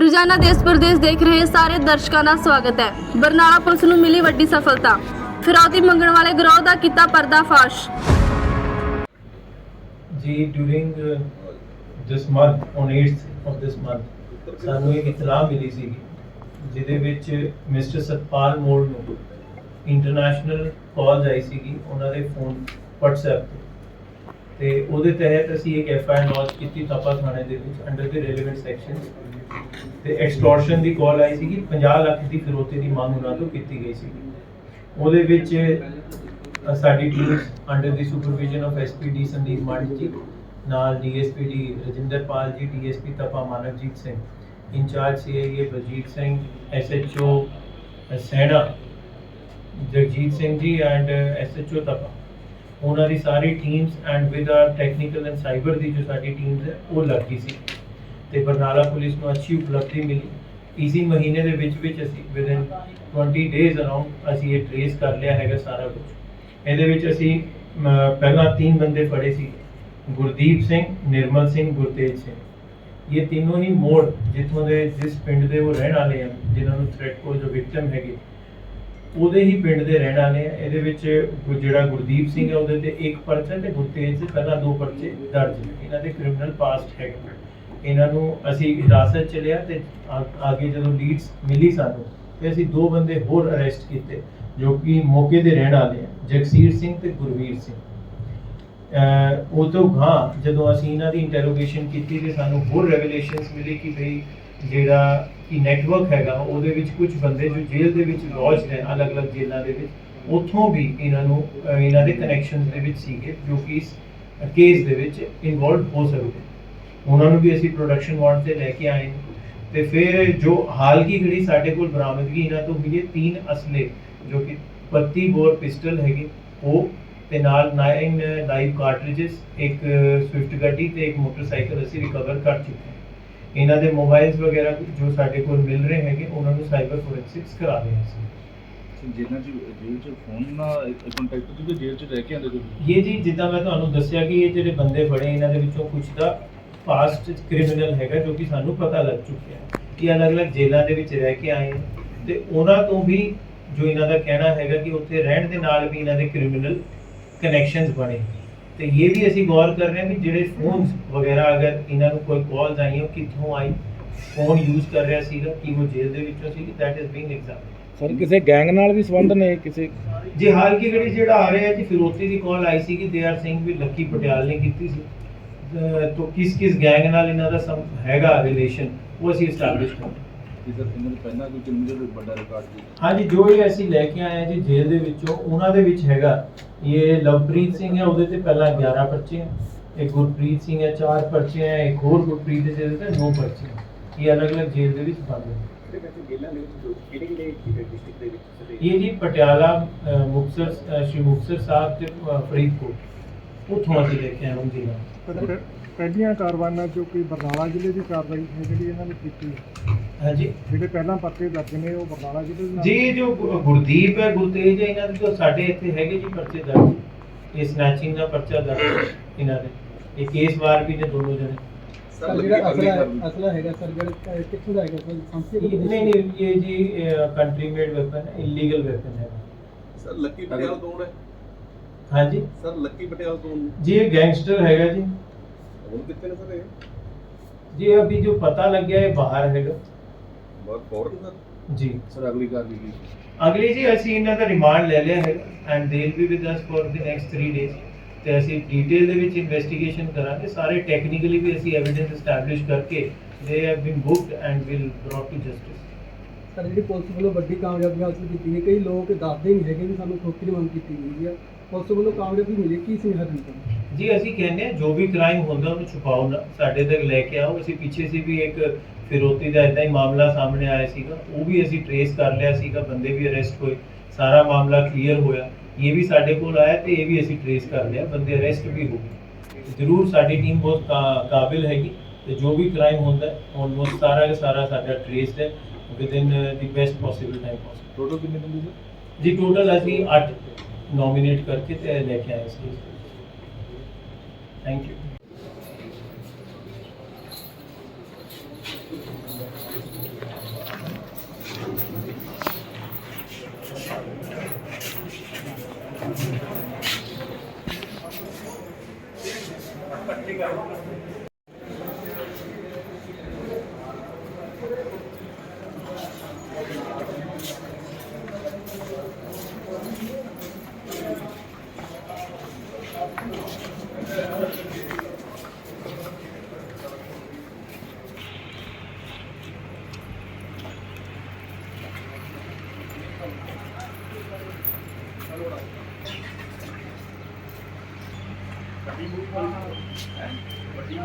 ਰੋਜ਼ਾਨਾ ਦੇਸ਼ ਪ੍ਰਦੇਸ਼ ਦੇਖ ਰਹੇ ਸਾਰੇ ਦਰਸ਼ਕਾਂ ਦਾ ਸਵਾਗਤ ਹੈ। ਬਰਨਾਲਾ ਪੁਲਿਸ ਨੂੰ ਮਿਲੀ ਵੱਡੀ ਸਫਲਤਾ। ਫਿਰੌਤੀ ਮੰਗਣ ਵਾਲੇ ਗਰੋਹ ਦਾ ਕੀਤਾ ਪਰਦਾਫਾਸ਼। ਜੀ during this month on 8th of this month ਸਾਨੂੰ ਇੱਕ ਇਤਲਾਹ ਮਿਲੀ ਸੀ ਜਿਹਦੇ ਵਿੱਚ ਮਿਸਟਰ ਸਤਪਾਲ ਮੋੜ ਨੂੰ ਇੰਟਰਨੈਸ਼ਨਲ ਕਾਲ ਆਈ ਸੀਗੀ। ਉਹਨਾਂ ਦੇ ਫੋਨ, WhatsApp ਤੇ। ਤੇ ਉਹਦੇ ਤਹਿਤ ਅਸੀਂ ਇੱਕ ਐਫ ਆਈ ਆਰ ਲਾਂਚ ਕੀਤੀ ਤਪਾ ਥਾਣੇ ਦੇ ਵਿੱਚ ਅੰਡਰ ਦੇ ਰੈਲੇਵੈਂਟ ਸੈਕਸ਼ਨ ਤੇ ਐਕਸਟੋਰਸ਼ਨ ਦੀ ਕਾਲ ਆਈ ਸੀਗੀ 50 ਲੱਖ ਦੀ ਫਿਰੋਤੀ ਦੀ ਮੰਗ ਉਹਨਾਂ ਤੋਂ ਕੀਤੀ ਗਈ ਸੀਗੀ। ਉਹਦੇ ਵਿੱਚ ਸਾਡੀ team under the supervision of SPD Sandeep Mari ji, ਨਾਲ DSPD Rajinderpal ji DSP Tapa Manavjit Singh, incharge CIA Baljit Singh SHO Saina, Jagjit Singh ji and SHO Tapa. ਉਹਨਾਂ ਦੀ ਸਾਰੀ teams and with our technical and cyber ਦੀ ਜੋ ਸਾਡੀ teams ਹੈ, ਉਹ ਲੱਗ ਸੀ। ਤੇ Barnala police ਨੂੰ ਅੱਛੀ ਉਪਲਬਧੀ ਮਿਲੀ। ਇਸੀ ਮਹੀਨੇ ਦੇ ਵਿੱਚ ਵਿੱਚ ਅਸੀਂ ਵਿਦਨ 20 ਡੇਜ਼ ਅਰਾਊਂਡ ਅਸੀਂ ਇਹ ਟ੍ਰੇਸ ਕਰ ਲਿਆ ਹੈਗਾ ਸਾਰਾ ਕੁਝ ਇਹਦੇ ਵਿੱਚ ਅਸੀਂ ਪਹਿਲਾਂ ਤਿੰਨ ਬੰਦੇ ਫੜੇ ਸੀ, ਗੁਰਦੀਪ ਸਿੰਘ, ਨਿਰਮਲ ਸਿੰਘ, ਗੁਰਤੇਜ ਸਿੰਘ। ਇਹ ਤਿੰਨੋਂ ਹੀ ਮੋੜ ਜਿੱਥੋਂ ਦੇ, ਜਿਸ ਪਿੰਡ ਦੇ ਉਹ ਰਹਿਣ ਵਾਲੇ ਆ ਜਿਨ੍ਹਾਂ ਨੂੰ ਥ੍ਰੈਟ ਕੋਲ ਜੋ ਵਿਕਟਮ ਹੈਗੇ ਉਹਦੇ ਹੀ ਪਿੰਡ ਦੇ ਰਹਿਣ ਵਾਲੇ ਆ। ਇਹਦੇ ਵਿੱਚ ਗੁ- ਜਿਹੜਾ ਗੁਰਦੀਪ ਸਿੰਘ ਹੈ ਉਹਦੇ ਤੇ ਇੱਕ ਪਰਚਾ ਤੇ ਗੁਰਤੇਜ ਦੇ ਪਹਿਲਾਂ ਦੋ ਪਰਚੇ ਦਰਜ ਨੇ। ਇਹਨਾਂ ਦੇ ਕ੍ਰਿਮੀਨਲ ਪਾਸਟ ਹੈਗਾ ਇਹਨਾਂ ਨੂੰ ਅਸੀਂ ਹਿਰਾਸਤ ਚ ਲਿਆ ਤੇ ਆ- ਅੱਗੇ ਜਦੋਂ ਲੀਡਸ ਮਿਲੀ ਸਾਨੂੰ, ਤੇ ਅਸੀਂ ਦੋ ਬੰਦੇ ਹੋਰ ਅਰੈਸਟ ਕੀਤੇ, ਜੋ ਕਿ ਮੌਕੇ ਦੇ ਰਹਿਣ ਵਾਲੇ ਆ, ਜਗਸੀਰ ਸਿੰਘ ਤੇ ਗੁਰਵੀਰ ਸਿੰਘ। ਅਹ ਉਹ ਤੋਂ ਗਾਂ ਜਦੋਂ ਅਸੀਂ ਇਹਨਾਂ ਦੀ ਇੰਟਰੋਗੇਸ਼ਨ ਕੀਤੀ ਤੇ ਸਾਨੂੰ ਹੋਰ ਰੈਵਲੇਸ਼ਨਸ ਮਿਲੀ ਕਿ ਭਈ ਜਿਹੜਾ ਕਿ ਨੈਟਵਰਕ ਹੈਗਾ, ਉਹਦੇ ਵਿੱਚ ਕੁਝ ਬੰਦੇ ਜੋ ਜੇਲ੍ਹ ਦੇ ਵਿੱਚ ਲੌਜ ਨੇ, ਅਲੱਗ-ਅਲੱਗ ਜੇਲ੍ਹਾਂ ਦੇ ਵਿੱਚ, ਉੱਥੋਂ ਵੀ ਇਹਨਾਂ ਨੂੰ ਇਹਨਾਂ ਦੇ ਕਨੈਕਸ਼ਨਸ ਦੇ ਵਿੱਚ ਸੀਗੇ, ਜੋ ਕਿ ਇਸ ਕੇਸ ਦੇ ਵਿੱਚ ਇਨਵੋਲਵ ਹੋ ਸਕਦੇ ਉਹਨਾਂ ਨੂੰ ਵੀ ਅਸੀਂ ਪ੍ਰੋਡਕਸ਼ਨ ਵਾਰਡ ਤੇ ਲੈ ਕੇ ਆਏ ਤੇ ਫਿਰ ਜੋ ਹਾਲ ਕੀ ਘੜੀ ਸਾਡੇ ਕੋਲ ਬਰਾਮਦਗੀ ਇਹਨਾਂ ਤੋਂ ਮਿਲੀ ਹੈ, ਤਿੰਨ ਅਸਲੇ, ਜੋ ਕਿ 32 ਬੋਰ ਪਿਸਟਲ ਹੈਗੇ, ਉਹ ਤੇ ਨਾਲ 9 ਲਾਈਵ ਕਾਰਟ੍ਰਿਜਸ ਇੱਕ ਸਵਿਫਟ ਗੱਡੀ ਤੇ ਇੱਕ ਮੋਟਰਸਾਈਕਲ ਅਸੀਂ ਰਿਕਵਰ ਕਰ ਚੁੱਕੇ ਹਾਂ। ਇਹਨਾਂ ਦੇ ਮੋਬਾਈਲਸ ਵਗੈਰਾ ਜੋ ਸਾਡੇ ਕੋਲ ਮਿਲ ਰਹੇ ਹੈਗੇ ਉਹਨਾਂ ਨੂੰ ਸਾਈਬਰ ਫੋਰੈਂਸਿਕਸ ਕਰਾ ਰਹੇ ਹਾਂ ਅਸੀਂ। ਜੇਲ੍ਹਾਂ ਚ ਜੇਲ੍ਹ ਚ ਫੋਨ ਨਾਲ ਕੰਟੈਕਟ ਤੁਸੀਂ ਜੇਲ੍ਹ ਚ ਰਹਿ ਕੇ ਆਉਂਦੇ ਤੁਸੀਂ? ਇਹ ਜੀ ਜਿੱਦਾਂ ਮੈਂ ਤੁਹਾਨੂੰ ਦੱਸਿਆ ਕਿ ਇਹ ਜਿਹੜੇ ਬੰਦੇ ਫੜੇ ਇਹਨਾਂ ਦੇ ਵਿੱਚੋਂ ਕੁਝ ਦਾ ਪਾਸਟ ਕ੍ਰਿਮੀਨਲ ਹੈਗਾ ਜੋ ਕਿ ਸਾਨੂੰ ਪਤਾ ਲੱਗ ਚੁੱਕਿਆ ਹੈ ਕਿ ਅਲੱਗ-ਅਲੱਗ ਜੇਲ੍ਹਾਂ ਦੇ ਵਿੱਚ ਰਹਿ ਕੇ ਆਏ ਤੇ ਉਹਨਾਂ ਤੋਂ ਵੀ ਜੋ ਇਹਨਾਂ ਦਾ ਕਹਿਣਾ ਹੈਗਾ ਕਿ ਉੱਥੇ ਰਹਿਣ ਦੇ ਨਾਲ ਵੀ ਇਹਨਾਂ ਦੇ ਕ੍ਰਿਮੀਨਲ ਕਨੈਕਸ਼ਨਸ ਬਣੇ। ਤੇ ਇਹ ਵੀ ਅਸੀਂ ਗੌਰ ਕਰ ਰਹੇ ਹਾਂ ਕਿ ਜਿਹੜੇ ਫੋਨਸ ਵਗੈਰਾ ਅਗਰ ਇਹਨਾਂ ਨੂੰ ਕੋਈ ਕਾਲਸ ਆਈ ਉਹ ਕਿੱਥੋਂ ਆਈ ਫੋਨ ਯੂਜ਼ ਕਰ ਰਿਹਾ ਸੀਗਾ ਕਿ ਉਹ ਜੇਲ੍ਹ ਦੇ ਵਿੱਚੋਂ ਸੀ that is being examined sir ਕਿਸੇ ਗੈਂਗ ਨਾਲ ਵੀ ਸੰਬੰਧ ਨੇ? ਕਿਸੇ ਜੀ ਹਾਲ ਕੀ ਘੜੀ ਜਿਹੜਾ ਆ ਰਿਹਾ ਹੈ ਜੀ? ਫਿਰੋਤੀ ਦੀ ਕਾਲ ਆਈ ਸੀ ਕਿ ਦੇ ਆਰ ਸਿੰਘ ਵੀ ਲੱਕੀ ਪਟਿਆਲ ਨੇ ਕੀਤੀ ਸੀ। ਅਹ ਤੋਂ ਕਿਸ ਕਿਸ ਗੈਂਗ ਨਾਲ ਇਹਨਾਂ ਦਾ ਸਮ ਹੈਗਾ ਰਿਲੇਸ਼ਨ ਉਹ ਅਸੀਂ ਐਸਟੈਬਲਿਸ਼ ਕਰ ਕਿ ਸਰ ਇਹਨਾਂ ਦੇ ਪਹਿਲਾਂ ਕੋਈ ਕ੍ਰਿਮੀਨਲ ਵੱਡਾ ਰਿਕਾਰਡ ਸੀ ਹਾਂਜੀ ਜੋ ਇਹ ਅਸੀਂ ਲੈ ਕੇ ਆਏ ਹਾਂ ਜੀ ਜੇਲ੍ਹ ਦੇ ਵਿੱਚੋਂ ਉਹਨਾਂ ਦੇ ਵਿੱਚ ਹੈਗਾ। ਇਹ ਲਵਪ੍ਰੀਤ ਸਿੰਘ ਹੈ ਉਹਦੇ ਤੇ ਪਹਿਲਾਂ 11 ਪਰਚੇ ਹੈ ਇੱਕ ਗੁਰਪ੍ਰੀਤ ਸਿੰਘ ਹੈ 4 ਪਰਚੇ ਹੈ ਇੱਕ ਹੋਰ ਗੁਰਪ੍ਰੀਤ ਹੈ ਜਿਹਦੇ ਤੇ 9 ਪਰਚੇ ਹੈ ਇਹ ਅਲੱਗ-ਅਲੱਗ ਜੇਲ੍ਹ ਦੇ ਵਿੱਚ ਬੰਦ ਹੈ ਇਹ? ਜੀ ਪਟਿਆਲਾ ਮੁਕਤਸਰ ਸ਼੍ਰੀ ਮੁਕਤਸਰ ਸਾਹਿਬ ਤੇ ਫਰੀਦਕੋਟ। ਉੱਥੋਂ ਅਸੀਂ ਲੈ ਕੇ ਆਏ ਹਾਂ। ਜ਼ਿਲ੍ਹਾ ਪਰ ਪ- ਪਹਿਲੀਆਂ ਕਾਰਵਾਈਆਂ ਚੋਂ ਕੋਈ ਬਰਨਾਲਾ ਜ਼ਿਲ੍ਹੇ ਦੀ ਕਾਰਵਾਈ ਹੈ ਜਿਹੜੀ ਇਹਨਾਂ ਨੇ ਕੀਤੀ ਹੈ? ਹਾਂਜੀ। ਜਿਹੜੇ ਪਹਿਲਾਂ ਪਰਚੇ ਦਰਜ ਨੇ ਉਹ ਬਰਨਾਲਾ ਜ਼ਿਲ੍ਹੇ ਦੇ ਜੀ ਜੋ ਗੁਰਦੀਪ ਹੈ ਗੁਰਤੇਜ ਹੈ ਇਹਨਾਂ ਦੇ ਜੋ ਸਾਡੇ ਇੱਥੇ ਹੈਗੇ ਜੀ ਪਰਚੇ ਦਰਜ। ਇਹ ਸਨੈਚਿੰਗ ਦਾ ਪਰਚਾ ਦਰਜ ਇਹਨਾਂ ਦੇ। ਇਹ ਕੇਸ ਵਾਰ ਵੀ ਨੇ ਦੋਨੋਂ ਜਣੇ। ਸਰ ਜਿਹੜਾ ਅਸਲਾ ਅਸਲਾ ਹੈਗਾ ਸਰ ਜਿਹੜਾ ਕਿੱਥੋਂ ਦਾ ਹੈਗਾ ਸਰ? ਨਹੀਂ ਨਹੀਂ ਇਹ ਜੀ ਕੰਟਰੀ ਮੇਡ ਵੈਪਨ ਹੈ ਇਲੀਗਲ ਵੈਪਨ ਹੈ ਸਰ ਲੱਕੀ ਪਟਿਆਲ ਕੌਣ ਹੈ? ਹਾਂਜੀ ਸਰ ਲੱਕੀ ਪਟਿਆਲ ਕੌਣ ਜੀ ਇਹ ਗੈਂਗਸਟਰ ਹੈਗਾ ਜੀ ਹੁਣ ਕਿੱਥੇ ਨੇ ਸਰ ਇਹ ਜੀ ਅਭੀ ਜੋ ਪਤਾ ਲੱਗਿਆ ਹੈ ਬਾਹਰ ਹੈਗਾ ਬਹੁਤ ਫੋਰਨ ਸਰ ਜੀ ਸਰ ਅਗਲੀ ਕਾਰਵਾਈ ਕੀ ਅਗਲੀ ਜੀ ਅਸੀਂ ਇਹਨਾਂ ਦਾ ਰਿਮਾਂਡ ਲੈ ਲਿਆ ਹੈ and they will be with us for the next 3 days ਤੇ ਅਸੀਂ ਡਿਟੇਲ ਦੇ ਵਿੱਚ ਇਨਵੈਸਟੀਗੇਸ਼ਨ ਕਰਾਂਗੇ ਸਾਰੇ ਟੈਕਨੀਕਲੀ ਵੀ ਅਸੀਂ ਐਵੀਡੈਂਸ ਐਸਟੈਬਲਿਸ਼ ਕਰਕੇ they have been booked and will brought to justice sir ਜਿਹੜੀ ਪੁਲਿਸ ਵੱਲੋਂ ਵੱਡੀ ਕਾਮਯਾਬੀ ਹਾਸਲ ਕੀਤੀ ਹੈ ਕਈ ਲੋਕ ਦੱਸਦੇ ਨਹੀਂ ਹੈਗੇ ਵੀ ਸਾਨੂੰ ਖੋਖੀ ਦੀ ਮੰਗ ਕੀਤੀ ਗਈ ਹੈ ਪੁਲਿਸ ਵੱਲੋਂ ਕਾਮਯਾਬੀ ਮਿਲੀ ਕੀ ਸੁਨੇਹਾ ਦਿੰਦੇ ਜੀ ਅਸੀਂ ਕਹਿੰਦੇ ਹਾਂ ਜੋ ਵੀ ਕ੍ਰਾਈਮ ਹੁੰਦਾ ਉਹਨੂੰ ਛੁਪਾਓ ਨਾ। ਸਾਡੇ ਤੱਕ ਲੈ ਕੇ ਆਓ। ਅਸੀਂ ਪਿੱਛੇ ਸੀ ਵੀ ਇੱਕ ਫਿਰੋਤੀ ਦਾ ਇਦਾਂ ਹੀ ਮਾਮਲਾ ਸਾਹਮਣੇ ਆਇਆ ਸੀਗਾ। ਉਹ ਵੀ ਅਸੀਂ ਟਰੇਸ ਕਰ ਲਿਆ ਸੀਗਾ। ਬੰਦੇ ਵੀ ਅਰੈਸਟ ਹੋਏ। ਸਾਰਾ ਮਾਮਲਾ ਕਲੀਅਰ ਹੋਇਆ। ਇਹ ਵੀ ਸਾਡੇ ਕੋਲ ਆਇਆ ਤੇ ਇਹ ਵੀ ਅਸੀਂ ਟਰੇਸ ਕਰ ਲਿਆ। ਬੰਦੇ ਅਰੈਸਟ ਵੀ ਹੋ ਗਏ। ਜ਼ਰੂਰ ਸਾਡੀ ਟੀਮ ਬਹੁਤ ਕਾ- ਕਾਬਿਲ ਹੈਗੀ। ਤੇ ਜੋ ਵੀ ਕ੍ਰਾਈਮ ਹੁੰਦਾ ਆਲਮੋਸਟ ਸਾਰਾ ਦਾ ਸਾਰਾ ਸਾਡਾ ਟਰੇਸਡ ਹੈ। Within the best possible time possible total ਕਿੰਨੇ ਬੰਦੇ ਜੀ ਟੋਟਲ ਅਸੀਂ 8 ਨੋਮੀਨੇਟ ਕਰਕੇ ਤੇ ਲੈ ਕੇ ਆਏ ਸੀ। ਥੈਂਕ ਯੂ ਵੱਡੀ